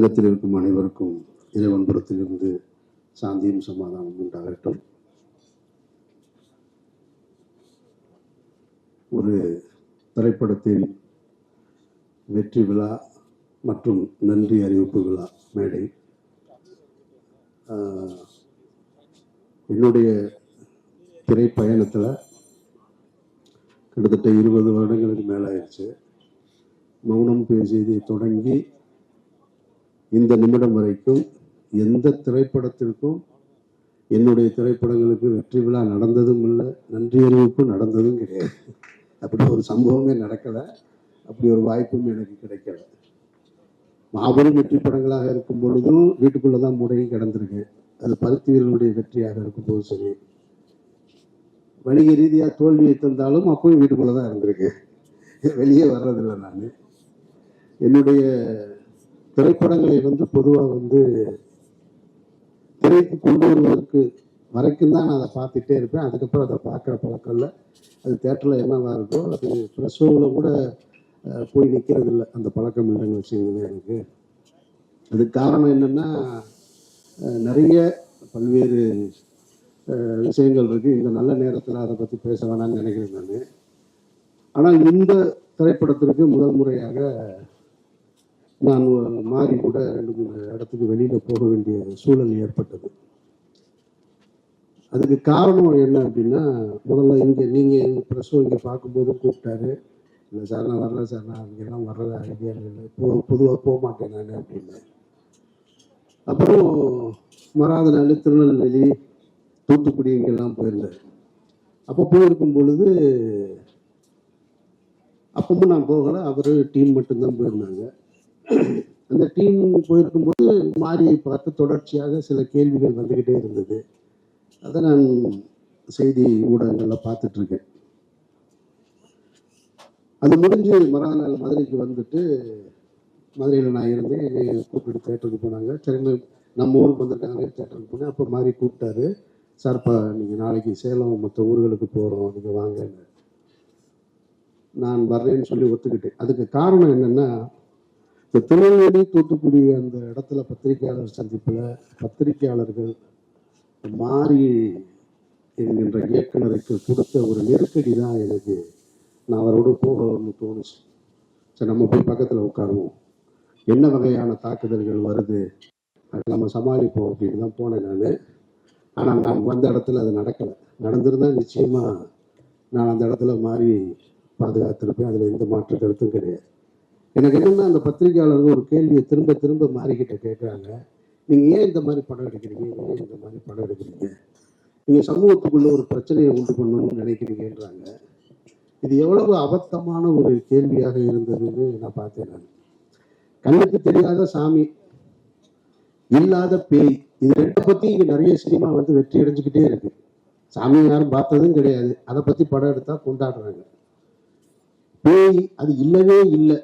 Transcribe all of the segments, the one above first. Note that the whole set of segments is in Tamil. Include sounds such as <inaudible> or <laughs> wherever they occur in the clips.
அரங்கத்தில் இருக்கும் அனைவருக்கும் இறைவன்புறத்திலிருந்து சாந்தியும் சமாதானம் உண்டாகட்டும். ஒரு திரைப்படத்தில் வெற்றி விழா மற்றும் நன்றி அறிவிப்பு விழா மேடை. என்னுடைய திரைப்பயணத்தில் கிட்டத்தட்ட இருபது வருடங்களுக்கு மேலே ஆயிடுச்சு மௌனம் பேசியதை தொடங்கி இந்த நிமிடம் வரைக்கும் எந்த திரைப்படத்திற்கும் என்னுடைய திரைப்படங்களுக்கு வெற்றி விழா நடந்ததும் இல்லை நன்றி அறிவிப்பு நடந்ததும் கிடையாது. அப்படி ஒரு சம்பவமே நடக்கலை. அப்படி ஒரு வாய்ப்பும் எனக்கு கிடைக்கல. மாபெரும் வெற்றி படங்களாக இருக்கும் பொழுதும் வீட்டுக்குள்ளே தான் முடங்கி கிடந்திருக்கு. அது பருத்தியர்களுடைய வெற்றியாக இருக்கும்போது சரி. வணிக ரீதியாக தோல்வியை தந்தாலும் அப்பவும் வீட்டுக்குள்ளே தான் இருந்திருக்கு. வெளியே வர்றதில்லை நான். என்னுடைய திரைப்படங்களை வந்து பொதுவாக வந்து திரைக்கு கொண்டு வருவதற்கு வரைக்கும் தான் நான் அதை பார்த்துட்டே இருப்பேன். அதுக்கப்புறம் அதை பார்க்குற பழக்கம் இல்லை அது தேட்டரில் என்னவாக இருக்கோ அது ப்ரெஸ்ஸோவில் கூட போய் நிற்கிறது இல்லை அந்த பழக்கம் இல்லைன்னு வச்சுக்கோங்களேன் எனக்கு. அதுக்கு காரணம் என்னென்னா நிறைய பல்வேறு விஷயங்கள் இருக்குது இந்த நல்ல நேரத்தில் அதை பற்றி பேச வேணாம்னு நினைக்கிறேன் நான். ஆனால் இந்த திரைப்படத்திற்கு முதல் முறையாக நான் மாறி கூட ரெண்டு மூணு இடத்துக்கு வெளியில் போக வேண்டிய சூழல் ஏற்பட்டது. அதுக்கு காரணம் என்ன அப்படின்னா முதல்ல இங்கே நீங்கள் பிரசவம் இங்கே பார்க்கும்போது கூப்பிட்டாரு. இல்லை சார் நான் வரல சார் நான் இங்கெல்லாம் வர்றது ஐடியா இல்லை போ பொதுவாக போக மாட்டேன் நான் அப்படின்னு. அப்புறம் மறாத நாள் திருநெல்வேலி தூத்துக்குடி இங்கெல்லாம் போயிருந்தேன் அப்போ போயிருக்கும் பொழுது அப்பவும் நான் போகலை அவர் டீம் மட்டும்தான் போயிருந்தாங்க. அந்த டீம் போயிருக்கும்போது மாரியை பார்த்து தொடர்ச்சியாக சில கேள்விகள் வந்துக்கிட்டே இருந்தது. அதை நான் செய்தி ஊடகங்களில் பார்த்துட்டு இருக்கேன். அது முடிஞ்சு மறுநாள் மதுரைக்கு வந்துட்டு மதுரையில் நான் இருந்தேன். என்னை கூப்பிட்டு தேட்டருக்கு போனாங்க. சரி நம்ம ஊருக்கு வந்திருக்காங்க. தேட்டருக்கு போனேன். அப்போ மாதிரி கூப்பிட்டாரு. சார்ப்பா நீங்கள் நாளைக்கு சேலம் மற்ற ஊர்களுக்கு போகிறோம் நீங்கள் வாங்க நான் வர்றேன்னு சொல்லி ஒத்துக்கிட்டேன். அதுக்கு காரணம் என்னென்னா இந்த திருநெல்வேலி தூத்துக்குடி அந்த இடத்துல பத்திரிகையாளர் சந்திப்பில் பத்திரிகையாளர்கள் மாறி என்கின்ற இயக்குனருக்கு கொடுத்த ஒரு நெருக்கடி தான் எனக்கு நான் அவரோடு போகணும்னு தோணுச்சு. சரி நம்ம போய் பக்கத்தில் உட்காருவோம். என்ன வகையான தாக்குதல்கள் வருது? அதை நம்ம சமாளிப்போம் அப்படின்னு தான் போனேன் நான். ஆனால் நான் வந்த இடத்துல அது நடக்கலை. நடந்திருந்தால் நிச்சயமாக நான் அந்த இடத்துல மாறி பாதுகாத்திருப்பேன். அதில் எந்த மாற்று கருத்தும் கிடையாது. எனக்கு என்னென்னா அந்த பத்திரிகையாளர்கள் ஒரு கேள்வியை திரும்ப திரும்ப மாறிக்கிட்ட கேட்குறாங்க நீங்கள் ஏன் இந்த மாதிரி படம் எடுக்கிறீங்க? ஏன் இந்த மாதிரி படம் எடுக்கிறீங்க? நீங்கள் சமூகத்துக்குள்ள ஒரு பிரச்சனையை உண்டு பண்ணணும்னு நினைக்கிறீங்கன்றாங்க. இது எவ்வளவு அபத்தமான ஒரு கேள்வியாக இருந்ததுன்னு நான் பார்த்தேன் நான். கண்ணுக்கு தெரியாத சாமி இல்லாத பேய் இது ரெண்டை பற்றி இங்கே நிறைய சினிமா வந்து வெற்றி அடைஞ்சுக்கிட்டே இருக்கு. சாமியை யாரும் பார்த்ததும் கிடையாது. அதை பற்றி படம் எடுத்தா கொண்டாடுறாங்க. பேய் அது இல்லவே இல்லை.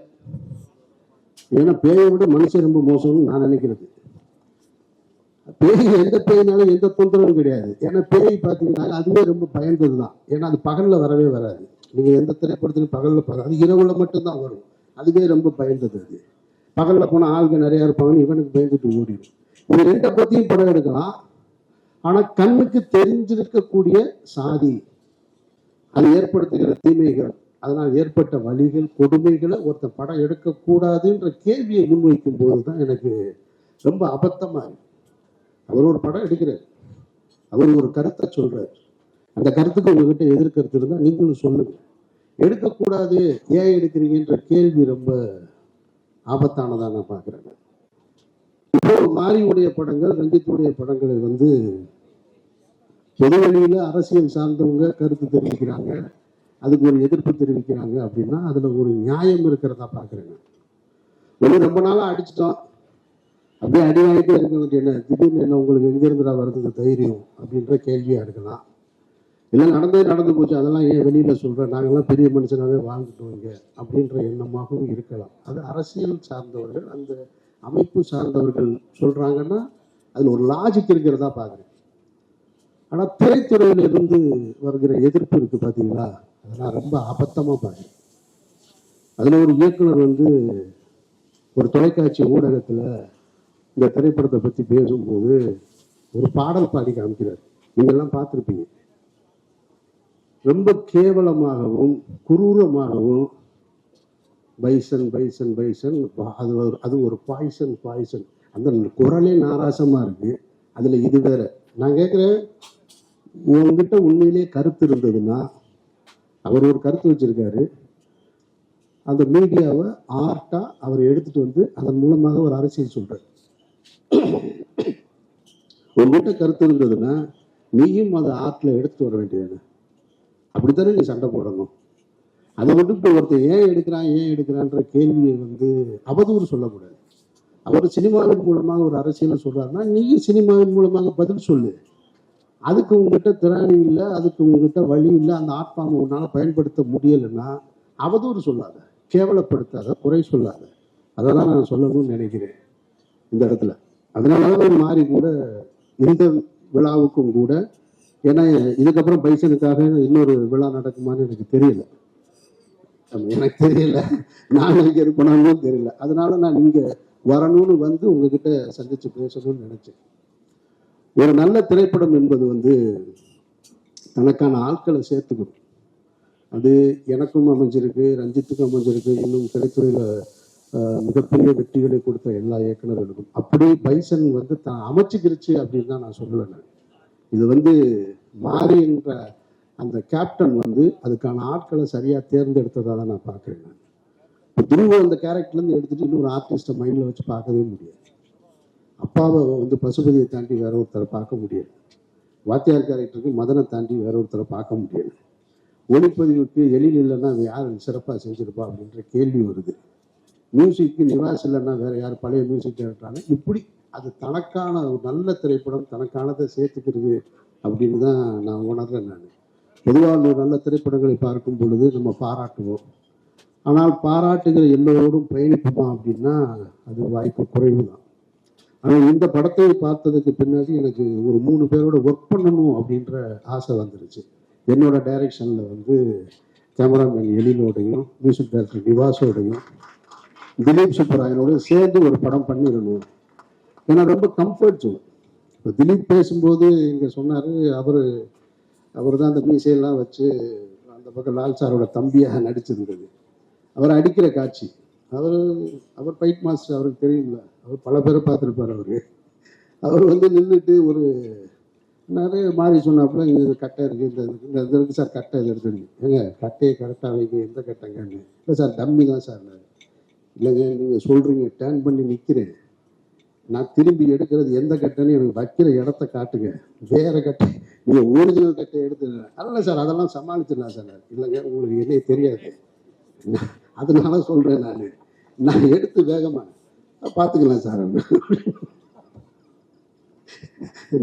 ஏன்னா பேயை விட மனுஷன் ரொம்ப மோசம்னு நான் நினைக்கிறது. பேய் எந்த பேயினாலும் எந்த தொந்தரவும் கிடையாது. ஏன்னா பேய் பார்த்தீங்கன்னா அதுவே ரொம்ப பயந்தது தான் ஏன்னா அது பகலில் வரவே வராது. நீங்கள் எந்த திரைப்படத்திலும் பகல்ல பக அது இரவுல மட்டும்தான் வரும். அதுவே ரொம்ப பயந்தது அது. பகல்ல போனால் ஆளுங்க நிறைய இருப்பாங்கன்னு இவனுக்கு பயந்துட்டு ஓடிடும். இது ரெண்டை பத்தியும் படம் எடுக்கலாம். ஆனா கண்ணுக்கு தெரிஞ்சிருக்கக்கூடிய சாதி அது ஏற்படுத்துகிற தீமைகள். அதனால் ஏற்பட்ட வழிகள் கொடுமைகளை ஒருத்தன் படம் எடுக்கக்கூடாதுன்ற கேள்வியை முன்வைக்கும் போது தான் எனக்கு ரொம்ப அபத்தமா இருக்கு. அவர் ஒரு படம் எடுக்கிறார். அவர் ஒரு கருத்தை சொல்கிறார் அந்த கருத்துக்கு உங்ககிட்ட எதிர்கருத்து இருந்தால் நீங்களும் சொல்லுங்கள் எடுக்கக்கூடாது ஏன் எடுக்கிறீங்கன்ற கேள்வி ரொம்ப ஆபத்தானதா நான் பார்க்குறேன். இப்போ மாரியுடைய படங்கள் ரஞ்சித்துடைய படங்களை வந்து பொது வழியில அரசியல் சார்ந்தவங்க கருத்து தெரிவிக்கிறாங்க. அதுக்கு ஒரு எதிர்ப்பு தெரிவிக்கிறாங்க அப்படின்னா அதில் ஒரு நியாயம் இருக்கிறதா பார்க்குறேங்க. ஒன்று ரொம்ப நாளாக அடிச்சிட்டோம். அப்படியே அடிவாயிட்டே இருக்க வேண்டிய என்ன திடீர்னு என்ன உங்களுக்கு எங்கேருந்துடா வர்றதுக்கு தைரியம் அப்படின்ற கேள்வியாக இருக்கலாம். இல்லை நடந்தே நடந்து போச்சு அதெல்லாம் ஏன் வெளியில் சொல்கிறேன் நாங்கள்லாம் பெரிய மனுஷனாகவே வாழ்ந்துட்டோங்க அப்படின்ற எண்ணமாகவும் இருக்கலாம். அது அரசியல் சார்ந்தவர்கள் அந்த அமைப்பு சார்ந்தவர்கள் சொல்கிறாங்கன்னா அதில் ஒரு லாஜிக் இருக்கிறதா பார்க்குறேன். ஆனால் திரைத்துறையில இருந்து வருகிற எதிர்ப்பு இருக்குது பார்த்தீங்களா அதெல்லாம் ரொம்ப அபத்தமாக பார்க்குறேன் அதில் ஒரு இயக்குனர் வந்து ஒரு தொலைக்காட்சி ஊடகத்தில் இந்த திரைப்படத்தை பற்றி பேசும்போது ஒரு பாடல் பாடி காமிக்கிறார். நீங்கள்லாம் பார்த்துருப்பீங்க. ரொம்ப கேவலமாகவும் குரூரமாகவும் பைசன் பைசன் பைசன் அது ஒரு அது ஒரு பாய்சன் பாய்சன். அந்த குரலே நாராசமாக இருக்குது அதில் இது வேற. நான் கேட்குறேன் உங்ககிட்ட உண்மையிலேயே கருத்து இருந்ததுன்னா அவர் ஒரு கருத்து வச்சிருக்காரு. அந்த மீடியாவை ஆர்ட்டா அவர் எடுத்துட்டு வந்து அதன் மூலமாக ஒரு அரசியல் சொல்றாரு. உங்ககிட்ட கருத்து இருந்ததுன்னா நீயும் அதை ஆர்ட்ல எடுத்துட்டு வர வேண்டியது அப்படித்தானே நீ சண்டை போடணும்? அதை மட்டும் இப்போ ஒருத்தர் ஏன் எடுக்கிறான் ஏன் எடுக்கிறான்ற கேள்வியை வந்து அவதூறு சொல்லக்கூடாது. அவர் சினிமாவின் மூலமாக ஒரு அரசியலை சொல்றாருன்னா நீயும் சினிமாவின் மூலமாக பதில் சொல்லு. அதுக்கு உங்ககிட்ட திறமை இல்லை அதுக்கு உங்ககிட்ட வழி இல்லை அந்த ஆத்மாவை உன்னால பயன்படுத்த முடியலைன்னா அவதூறு சொல்லாத கேவலப்படுத்தாத குறை சொல்லாத. அதெல்லாம் நான் சொல்லணும்னு நினைக்கிறேன் இந்த இடத்துல. அதனாலதான் மாறி கூட இந்த விழாவுக்கும் கூட ஏன்னா இதுக்கப்புறம் பைசனுக்காக இன்னொரு விழா நடக்குமான்னு எனக்கு தெரியல. எனக்கு தெரியல. நான் இங்கே இருக்கணும்னு தெரியல. அதனால நான் இங்க வரணும்னு வந்து உங்ககிட்ட சந்திச்சு பேசணும்னு நினைச்சேன். ஒரு நல்ல திரைப்படம் என்பது வந்து தனக்கான ஆட்களை சேர்த்துக்கணும் அது எனக்கும் அமைஞ்சிருக்கு ரஞ்சித்துக்கும் அமைஞ்சிருக்கு. இன்னும் திரைத்துறையில் மிகப்பெரிய வெற்றிகளை கொடுத்த எல்லா இயக்குனர்களுக்கும் அப்படி பைசன் வந்து தான் அமைச்சுக்கிருச்சு அப்படின்னு தான் நான் சொல்லுவேன் நான். இது வந்து மாறி என்ற அந்த கேப்டன் வந்து அதுக்கான ஆட்களை சரியாக தேர்ந்தெடுத்ததாக தான் நான் பார்க்குறேன் நான். இப்போ துருவ அந்த கேரக்டர்லேருந்து எடுத்துகிட்டு எடுத்துட்டு இன்னொரு ஆர்டிஸ்ட்டை மைண்டில் வச்சு பார்க்கவே முடியாது. அப்பாவை வந்து பசுபதியை தாண்டி வேற ஒருத்தரை பார்க்க முடியாது வாத்தியார் கேரக்டருக்கு மதனை தாண்டி வேற ஒருத்தரை பார்க்க முடியாது ஒளிப்பதிவுக்கு எழில் இல்லைன்னா அது யார் சிறப்பாக செஞ்சிருப்பா அப்படின்ற கேள்வி வருது. மியூசிக்கு நிவாஸ் இல்லைன்னா வேற யார் பழைய மியூசிக் டைரக்டரான இப்படி அது தனக்கான ஒரு நல்ல திரைப்படம் தனக்கானதை சேர்த்துக்கிறது அப்படின்னு தான் நான் உணர்றேன் நான். பொதுவாக ஒரு நல்ல திரைப்படங்களை பார்க்கும் பொழுது நம்ம பாராட்டுவோம். ஆனால் பாராட்டுகிற எல்லோரோடும் பயணிப்போமா அப்படின்னா அது வாய்ப்பு குறைவு தான் ஆனால் இந்த படத்தை பார்த்ததுக்கு பின்னாடி எனக்கு ஒரு மூணு பேரோட ஒர்க் பண்ணணும் அப்படின்ற ஆசை வந்துருச்சு. என்னோட டைரக்ஷனில் வந்து கேமராமேன் எழிலோடையும் மியூசிக் டைரக்டர் நிவாஸோடையும் திலீப் சுப்பராயனோடையும் சேர்ந்து ஒரு படம் பண்ணிடணும் ஏன்னா ரொம்ப கம்ஃபர்ட் ஜோன் இப்போ திலீப் பேசும்போது இங்கே சொன்னார் அவர் அவர் தான் அந்த மீசையெல்லாம் வச்சு அந்த பக்கம் லால் சாரோட தம்பியாக நடிச்சிருந்தது. அவர் அடிக்கிற காட்சி. அவர் அவர் பைட் மாஸ்டர் அவருக்கு தெரியும்ல. அவர் பல பேரை பார்த்துருப்பார் அவர். அவர் வந்து நின்றுட்டு ஒரு நிறைய மாறி சொன்னாப்புல இங்கே இது கட்டை இருக்குது இந்த இந்த இது இருக்கு சார் கட்டை இது எடுத்துருங்க ஏங்க கட்டையை கரெக்டாக வைங்க எந்த கட்டைங்கன்னு. இல்லை சார் டம்மி தான் சார் இல்லைங்க நீங்கள் சொல்கிறீங்க டேர்ன் பண்ணி நிற்கிறேன் நான் திரும்பி எடுக்கிறது எந்த கட்டைன்னு எனக்கு வைக்கிற இடத்த காட்டுங்க. வேற கட்டை நீங்கள் ஒரிஜினல் கட்டை எடுத்துடுறேன் அல்ல சார் அதெல்லாம் சமாளிச்சிடலாம் சார் இல்லைங்க உங்களுக்கு என்னைய தெரியாது. <laughs> அதனால சொல்கிறேன் நான். நான் எடுத்து வேகமா பார்த்துக்கலாம் சார்.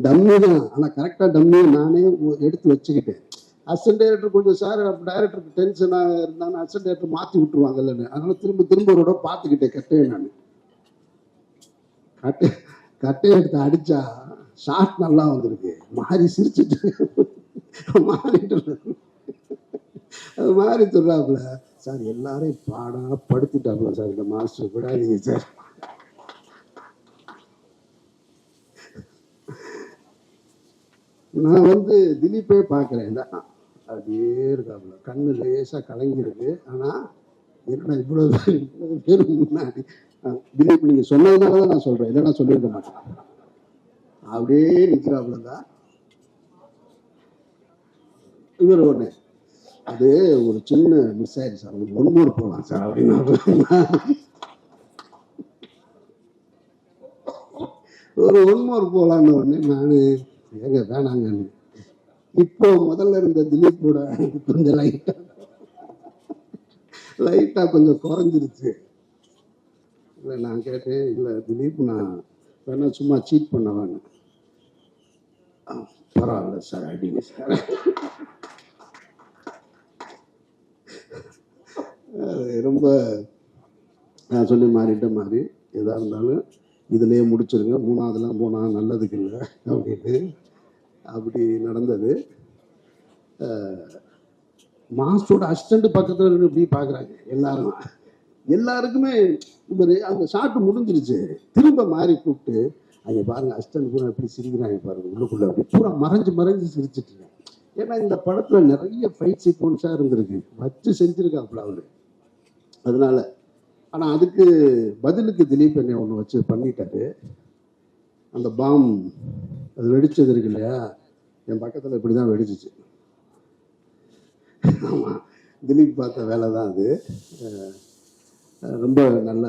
டம்மி தான். ஆனால் கரெக்டாக டம்மியை நானே எடுத்து வச்சுக்கிட்டேன். அசன் டைரக்டர் கொஞ்சம் சார் டைரக்டருக்கு டென்ஷனாக இருந்தாலும் அசன் டைரக்டர் மாற்றி விட்டுருவாங்கல்லன்னு அதனால திரும்ப திரும்ப ஒரு பார்த்துக்கிட்டேன் கட்டையை நான். கட்டை கட்டையை எடுத்து அடிச்சா ஷார்ட் நல்லா வந்திருக்கு. மாறி சிரிச்சுட்டு மாறிட்டு அது மாறி சொல்றாப்புல. சார் எல்லாரையும் பாடா படுத்திட்டாப்புல சார் இந்த மாஸ்டர். விடாதீங்க சார். நான் வந்து திலீப்பே பார்க்குறேன். அப்படியே இருக்காப்புல. கண்ணு லேசாக கலங்கிருக்கு ஆனால் என்னடா இவ்வளோ இவ்வளோ பேர் முன்னாடி? திலீப் நீங்க சொன்னதுனால தான் நான் சொல்கிறேன் இல்லைன்னா சொல்லியிருக்க மாட்டேன். அப்படியே நிற்கிறாப்புல தான் இவர் ஒன்று அது ஒரு சின்ன மிஸ் ஆயிடுச்சு சார். ஒரு ஒன் மோர் போகலாம் சார். அப்படின்னு ஒரு ஒன் மோர் போகலான்னு உடனே நான் ஏங்க வேணாங்கன்னு இப்போ முதல்ல இருந்த திலீப்போட கொஞ்சம் லைட்டா லைட்டா கொஞ்சம் குறைஞ்சிருச்சு. இல்லை நான் கேட்டேன் இல்லை திலீப் நான் வேணா சும்மா சீட் பண்ண வேணும். பரவாயில்ல சார் அடிங்க சார் அது ரொம்ப நான் சொல்லி மாறிட்ட மாதிரி எதாக இருந்தாலும் இதுலேயே முடிச்சிருங்க. மூணாவதுலாம் போனால் நல்லதுக்கு இல்லை அப்படின்னு அப்படி நடந்தது. மாஸ்டரோட அசிஸ்டண்ட் பக்கத்தில் இப்படி பார்க்குறாங்க எல்லாரும். எல்லாருக்குமே இவர் அந்த ஷாட்டு முடிஞ்சிருச்சு. திரும்ப மாறி கூப்பிட்டு அங்கே பாருங்க அஸ்டன் பூரா எப்படி சிரிக்கிறாங்க பாருங்க உள்ளுக்குள்ள அப்படி. பூரா மறைஞ்சு மறைஞ்சு சிரிச்சிட்டு ஏன்னா இந்த படத்துல நிறைய ஃபைட் சீக்வன்ஸாக இருந்திருக்கு. வச்சு செஞ்சிருக்காப்புல அவரு. அதனால ஆனால் அதுக்கு பதிலுக்கு திலீப் என்னை ஒன்று வச்சு பண்ணிட்டாரு. அந்த பாம் அது வெடிச்சது இருக்கு இல்லையா? என் பக்கத்தில் இப்படி தான் வெடிச்சிச்சு. ஆமாம் திலீப் பார்த்த வேலை தான் அது ரொம்ப நல்ல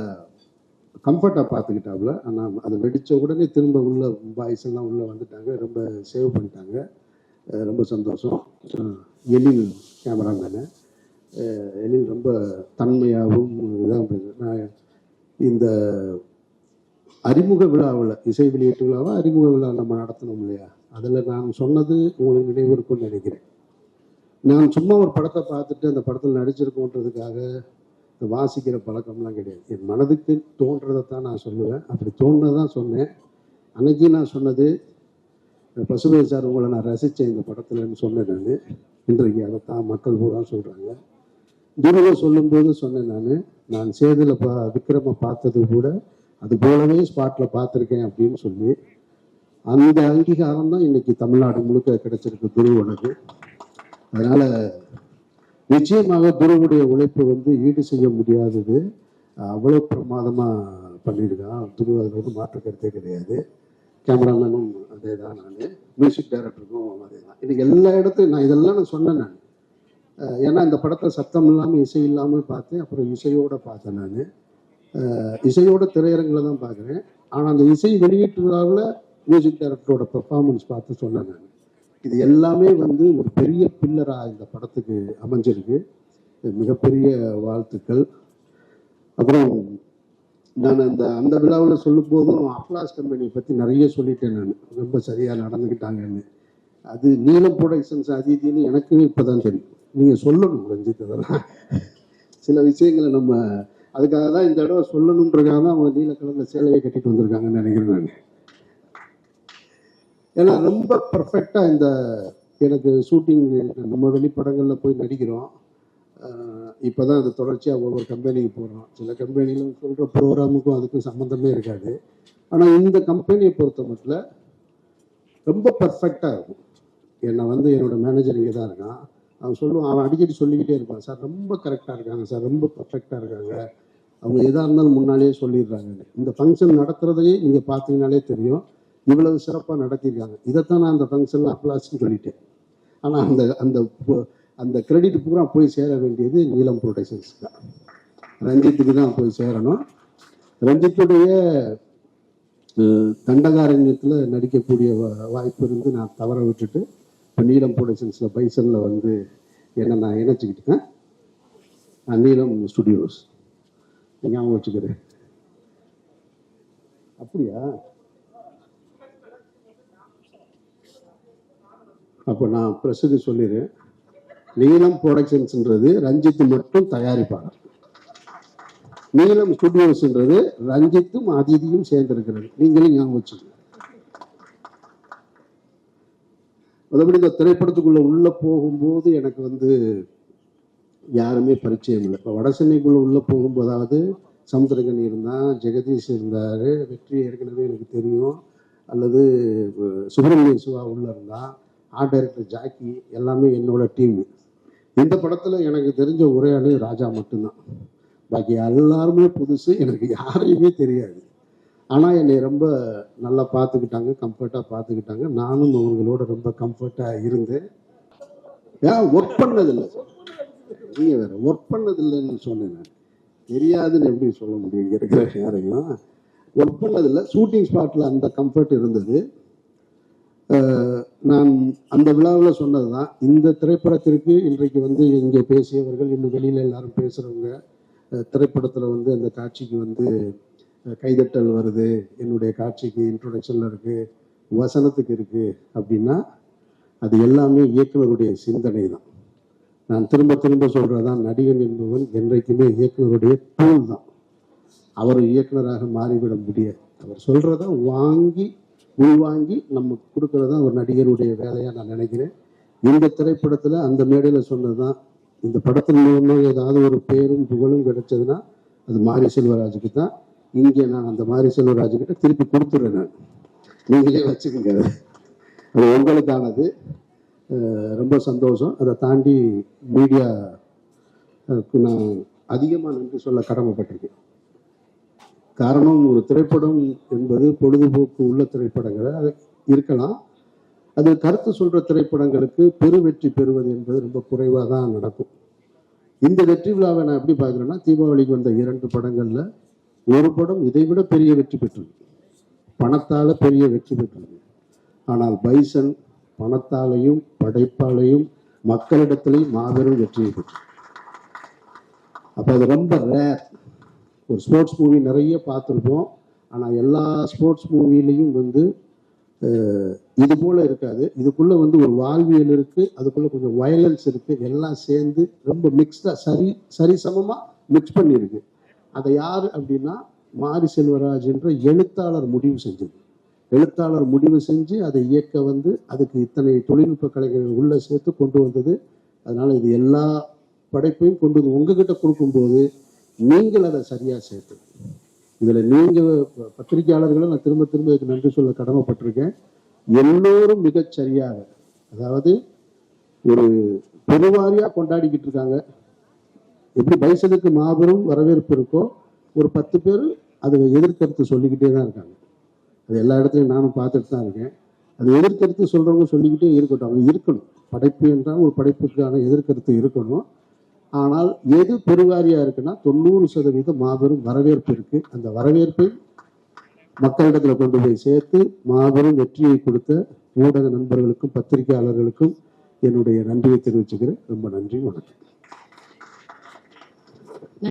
கம்ஃபர்ட்டாக பார்த்துக்கிட்டாப்புல. ஆனால் அது வெடித்த உடனே திரும்ப உள்ள பாய்ஸ் எல்லாம் உள்ளே வந்துட்டாங்க. ரொம்ப சேவ் பண்ணிட்டாங்க. ரொம்ப சந்தோஷம். அஹ் எழில் கேமராமேனு எழில் ரொம்ப தன்மையாகவும் இதாக நான் இந்த அறிமுக விழாவில் இசை வெளியீட்டு விழாவை அறிமுக விழா நம்ம நடத்தணும் இல்லையா? அதில் நான் சொன்னது உங்களுக்கு நினைவு இருக்கும்னு நினைக்கிறேன். நான் சும்மா ஒரு படத்தை பார்த்துட்டு அந்த படத்தில் நடிச்சிருக்கோன்றதுக்காக வாசிக்கிற பழக்கம்லாம் கிடையாது. என் மனதுக்கு தோன்றதை தான் நான் சொல்லுவேன். அப்படி தோன்றதான் சொன்னேன். அன்னைக்கு நான் சொன்னது பசுமை சார் உங்களை நான் ரசித்தேன் இந்த படத்தில்னு சொன்னேன் நான். இன்றைக்கு அதைத்தான் மக்கள் பூரா சொல்கிறாங்க துருவம் சொல்லும்போது சொன்னேன் நான். நான் சேதுல பா விக்ரம பார்த்தது கூட அது போலவே ஸ்பாட்டில் பார்த்துருக்கேன் அப்படின்னு சொல்லி. அந்த அங்கீகாரம் தான் இன்னைக்கு தமிழ்நாடு முழுக்க கிடைச்சிருக்கு துருவனுக்கு அதனால நிச்சயமாக துருவுடைய உழைப்பு வந்து ஈடு செய்ய முடியாதது. அவ்வளோ பிரமாதமா பண்ணியிருக்கான். துரு அதில் வந்து மாற்று கருத்தே கிடையாது. கேமராமேனும் அதே தான் நான். மியூசிக் டைரக்டருக்கும் அதே தான் இன்னைக்கு எல்லா இடத்துலையும் நான் இதெல்லாம் நான் சொன்னேன் நான். ஏன்னா இந்த படத்தை சத்தம் இல்லாமல் இசை இல்லாமல் பார்த்தேன். அப்புறம் இசையோடு பார்த்தேன் நான். இசையோட திரையரங்கில் தான் பார்க்குறேன். ஆனால் அந்த இசை வெளியீட்டு விழாவில் மியூசிக் டைரக்டரோட பெர்ஃபார்மன்ஸ் பார்த்து சொன்னேன் நான். இது எல்லாமே வந்து ஒரு பெரிய பில்லராக இந்த படத்துக்கு அமைஞ்சிருக்கு. மிகப்பெரிய வாழ்த்துக்கள். அப்புறம் நான் அந்த அந்த விழாவில் சொல்லும் போதும் அப்ளாஸ் கம்பெனியை பற்றி நிறைய சொல்லிட்டேன் நான். ரொம்ப சரியாக நடந்துக்கிட்டாங்கன்னு. அது நீலம் ப்ரொடக்ஷன்ஸ் அது இதுன்னு எனக்கு இப்போ தான் தெரியும். நீங்கள் சொல்லணும் ரஞ்சித் அதெல்லாம் சில விஷயங்களை நம்ம அதுக்காக தான் இந்த தடவை சொல்லணுன்றதுக்காக தான் அவங்க நீல கலந்த சேலையை கட்டிட்டு வந்திருக்காங்கன்னு நினைக்கிறேன் நான். ஏன்னா ரொம்ப பர்ஃபெக்டாக இந்த எனக்கு ஷூட்டிங் நம்ம வெளிப்படங்களில் போய் நடிக்கிறோம். இப்போ தான் அது தொடர்ச்சியாக ஒவ்வொரு கம்பெனிக்கு போகிறோம் சில கம்பெனியில் சொல்கிற ப்ரோக்ராமுக்கும் அதுக்கும் சம்மந்தமே இருக்காது. ஆனால் இந்த கம்பெனியை பொறுத்த மட்டும் ரொம்ப பர்ஃபெக்டாக இருக்கும். என்னை வந்து என்னோட மேனேஜர் இங்கே தான் இருக்கான். அவன் சொல்லுவான் அவன் அடிக்கடி சொல்லிக்கிட்டே இருப்பான். சார் ரொம்ப கரெக்டாக இருக்காங்க சார். ரொம்ப பர்ஃபெக்டாக இருக்காங்க. அவங்க எதாக இருந்தாலும் முன்னாலேயே சொல்லிடுறாங்க. இந்த ஃபங்க்ஷன் நடத்துறதையே நீங்கள் பார்த்தீங்கனாலே தெரியும். இவ்வளவு சிறப்பாக நடத்தியிருக்காங்க. இதைத்தான் நான் அந்த ஃபங்க்ஷனில் அப்ளாஸ்ன்னு சொல்லிட்டேன். ஆனால் அந்த அந்த அந்த கிரெடிட் பூரா போய் சேர வேண்டியது நீலம் ப்ரொடக்ஷன்ஸ்க்கு தான். ரஞ்சித்துக்கு தான் போய் சேரணும். ரஞ்சித்துடைய தண்டகாரண்யத்தில் நடிக்கக்கூடிய வாய்ப்பு இருந்து நான் தவற விட்டுட்டு இப்போ நீலம் ப்ரொடக்ஷன்ஸில் பைசனில் வந்து என்னை நான் இணைச்சிக்கிட்டேன் நான் நீலம் ஸ்டுடியோஸ். ஞாபகம் வச்சுக்கிறேன் அப்படியா? அப்போ நான் ப்ரெஸ்ஸுக்கு சொல்லிடுறேன். நீலம் ப்ரொடக்ஷன்ஸ்ன்றது ரஞ்சித்து மட்டும் தயாரிப்பாளர் நீலம் ஸ்டுடியோஸ்ன்றது ரஞ்சித்தும் அதிதியும் சேர்ந்திருக்கிறது. நீங்களும் ஞாபகம் வச்சுக்கோங்க மற்றபடி இந்த திரைப்படத்துக்குள்ளே உள்ளே போகும்போது எனக்கு வந்து யாருமே பரிச்சயம் இல்லை. இப்போ வடசென்னைக்குள்ளே உள்ளே போகும்போதாவது சமுத்திரகன் இருந்தான் ஜெகதீஷ் இருந்தார் வெற்றி ஏற்கனவே எனக்கு தெரியும். அல்லது சுப்பிரமணிய சிவா உள்ளே இருந்தான் ஆர்ட் டைரக்டர் ஜாக்கி எல்லாமே என்னோட டீம் இந்த படத்தில் எனக்கு தெரிஞ்ச ஒரே ராஜா மட்டும்தான். பாக்கி எல்லாருமே புதுசு எனக்கு யாரையுமே தெரியாது. ஆனால் என்னை ரொம்ப நல்லா பார்த்துக்கிட்டாங்க கம்ஃபர்ட்டாக பார்த்துக்கிட்டாங்க. நானும் அவங்களோட ரொம்ப கம்ஃபர்ட்டாக இருந்தேன். ஏன் ஒர்க் பண்ணதில்லை. நீங்கள் வேறு வேற ஒர்க் பண்ணதில்லைன்னு சொன்னேன் தெரியாதுன்னு எப்படி சொல்ல முடியும்? இங்க இருக்கிற யாரையும். ஒர்க் பண்ணதில்லை. ஷூட்டிங் ஸ்பாட்டில் அந்த கம்ஃபர்ட் இருந்தது. நான் அந்த விழாவில் சொன்னது தான். இந்த திரைப்படத்திற்கு இன்றைக்கு வந்து இங்கே பேசியவர்கள் இன்னும் வெளியில் எல்லாரும் பேசுகிறவங்க திரைப்படத்தில் வந்து அந்த காட்சிக்கு வந்து கைதட்டல் வருது. என்னுடைய காட்சிக்கு இன்ட்ரொடக்ஷனில் இருக்குது வசனத்துக்கு இருக்குது அப்படின்னா அது எல்லாமே இயக்குனருடைய சிந்தனை தான் நான் திரும்ப திரும்ப சொல்கிறதான் நடிகன் என்பவன் என்றைக்குமே இயக்குனருடைய டூல் தான். அவர் இயக்குனராக மாறிவிட முடியாது. அவர் சொல்றத வாங்கி உள்வாங்கி நம்ம கொடுக்கறதா ஒரு நடிகருடைய வேலையா நான் நினைக்கிறேன். இந்த திரைப்படத்துல அந்த மேடையில சொன்னதுதான் இந்த படத்தின் மூலமாக ஏதாவது ஒரு பேரும் புகழும் கிடைச்சதுன்னா அது மாரி செல்வராஜுக்கு தான். இங்கே நான் அந்த மாரி செல்வராஜுக்கிட்ட திருப்பி கொடுத்துட்றேன் நான். நீங்களே வச்சுக்கோங்க. அது உங்களுக்கானது. அஹ் ரொம்ப சந்தோஷம். அதை தாண்டி மீடியா நான் அதிகமாக நன்றி சொல்ல கடமைப்பட்டிருக்கேன். காரணம் ஒரு திரைப்படம் என்பது பொழுதுபோக்கு உள்ள திரைப்படங்கள். இருக்கலாம். அது கருத்து சொல்ற திரைப்படங்களுக்கு பெரு வெற்றி பெறுவது என்பது ரொம்ப குறைவாக தான் நடக்கும். இந்த வெற்றி விழாவை நான் எப்படி பார்க்குறேன்னா தீபாவளிக்கு வந்த இரண்டு படங்கள்ல ஒரு படம் இதைவிட பெரிய வெற்றி பெற்றது. பணத்தால பெரிய வெற்றி பெற்றது. ஆனால் பைசன் பணத்தாலையும் படைப்பாலையும் மக்களிடத்திலையும் மாபெரும் வெற்றியை பெற்றது அப்போ அது ரொம்ப ரேர் ஒரு ஸ்போர்ட்ஸ் மூவி நிறைய பார்த்துருப்போம். ஆனால் எல்லா ஸ்போர்ட்ஸ் மூவிலையும் வந்து இது போல இருக்காது. இதுக்குள்ள வந்து ஒரு வாழ்வியல் இருக்கு. அதுக்குள்ள கொஞ்சம் வயலன்ஸ் இருக்கு. எல்லாம் சேர்ந்து ரொம்ப மிக்ஸ்டா சரி சரிசமமா மிக்ஸ் பண்ணியிருக்கு. அதை யார் அப்படின்னா மாரி செல்வராஜ் என்ற எழுத்தாளர் முடிவு செஞ்சது. எழுத்தாளர் முடிவு செஞ்சு அதை இயக்க வந்து அதுக்கு இத்தனை தொழில்நுட்ப கலைஞர்கள் உள்ள சேர்த்து கொண்டு வந்தது. அதனால் இது எல்லா படைப்பையும் கொண்டு வந்து உங்ககிட்ட கொடுக்கும்போது நீங்கள் அதை சரியாக சேர்த்து. இதில் நீங்க பத்திரிகையாளர்களும் நான் திரும்ப திரும்ப இதுக்கு நன்றி சொல்ல கடமைப்பட்டிருக்கேன். எல்லோரும் மிகச் சரியாக அதாவது ஒரு பெருவாரியாக கொண்டாடிக்கிட்டு இருக்காங்க. எப்படி பைசனுக்கு மாபெரும் வரவேற்பு இருக்கோ ஒரு பத்து பேர் அதை எதிர்கருத்து சொல்லிக்கிட்டே தான் இருக்காங்க. அது எல்லா இடத்துலையும் நானும் பார்த்துட்டு தான் இருக்கேன். அது எதிர்கருத்து சொல்கிறவங்க சொல்லிக்கிட்டே இருக்கட்டும். அவங்க இருக்கணும். படைப்பு என்றால் ஒரு படைப்புக்கான எதிர்கருத்து இருக்கணும். ஆனால் எது பெருவாரியாக இருக்குன்னா தொண்ணூறு சதவீதம் மாபெரும் வரவேற்பு இருக்குது அந்த வரவேற்பை மக்களிடத்தில் கொண்டு போய் சேர்த்து மாபெரும் வெற்றியை கொடுத்த ஊடக நண்பர்களுக்கும் பத்திரிகையாளர்களுக்கும் என்னுடைய நன்றியை தெரிவிச்சுக்கிறேன். ரொம்ப நன்றி. வணக்கம்.